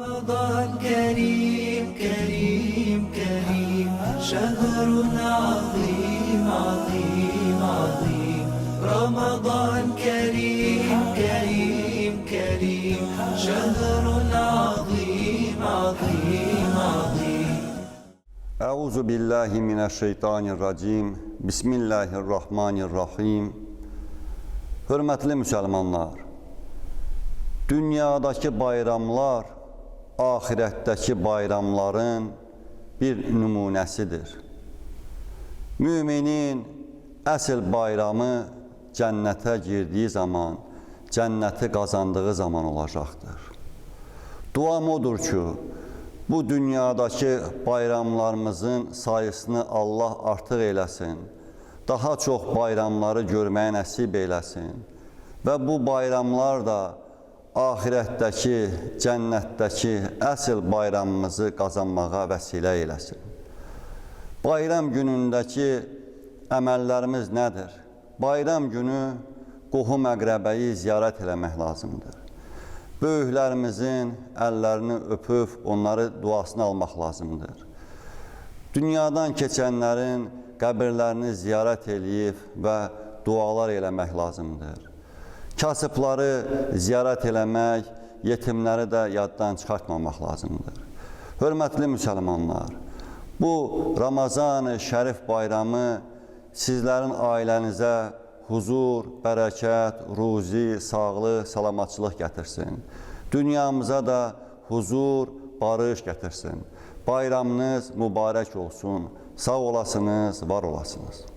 رمضان كريم كريم كريم شهر عظيم عظيم عظيم رمضان كريم كريم كريم شهر عظيم عظيم عظيم Euzu billahi mineşşeytanirracim. Bismillahirrahmanirrahim. Hörmətli müsəlmanlar, dünyadakı bayramlar ahirətdəki bayramların bir nümunəsidir. Müminin əsl bayramı cənnətə girdiyi zaman, cənnəti qazandığı zaman olacaqdır. Duam odur ki, bu dünyadakı bayramlarımızın sayısını Allah artıq eləsin. Daha çox bayramları görməyə nəsib eləsin. Və bu bayramlar da ahirətdəki, cənnətdəki əsl bayramımızı qazanmağa vəsilə eləsin. Bayram günündəki əməllərimiz nədir? Bayram günü qohum əqrəbəyi ziyarət eləmək lazımdır. Böyüklərimizin əllərini öpüb onları duasını almaq lazımdır. Dünyadan keçənlərin qəbirlərini ziyarət eləyib və dualar eləmək lazımdır. Kasıbları ziyarət eləmək, yetimləri də yaddan çıxartmamaq lazımdır. Hörmətli müsəlmanlar, bu Ramazan-ı Şərif bayramı sizlərin ailənizə huzur, bərəkət, ruzi, sağlıq, salamatçılıq gətirsin. Dünyamıza da huzur, barış gətirsin. Bayramınız mübarək olsun. Sağ olasınız, var olasınız.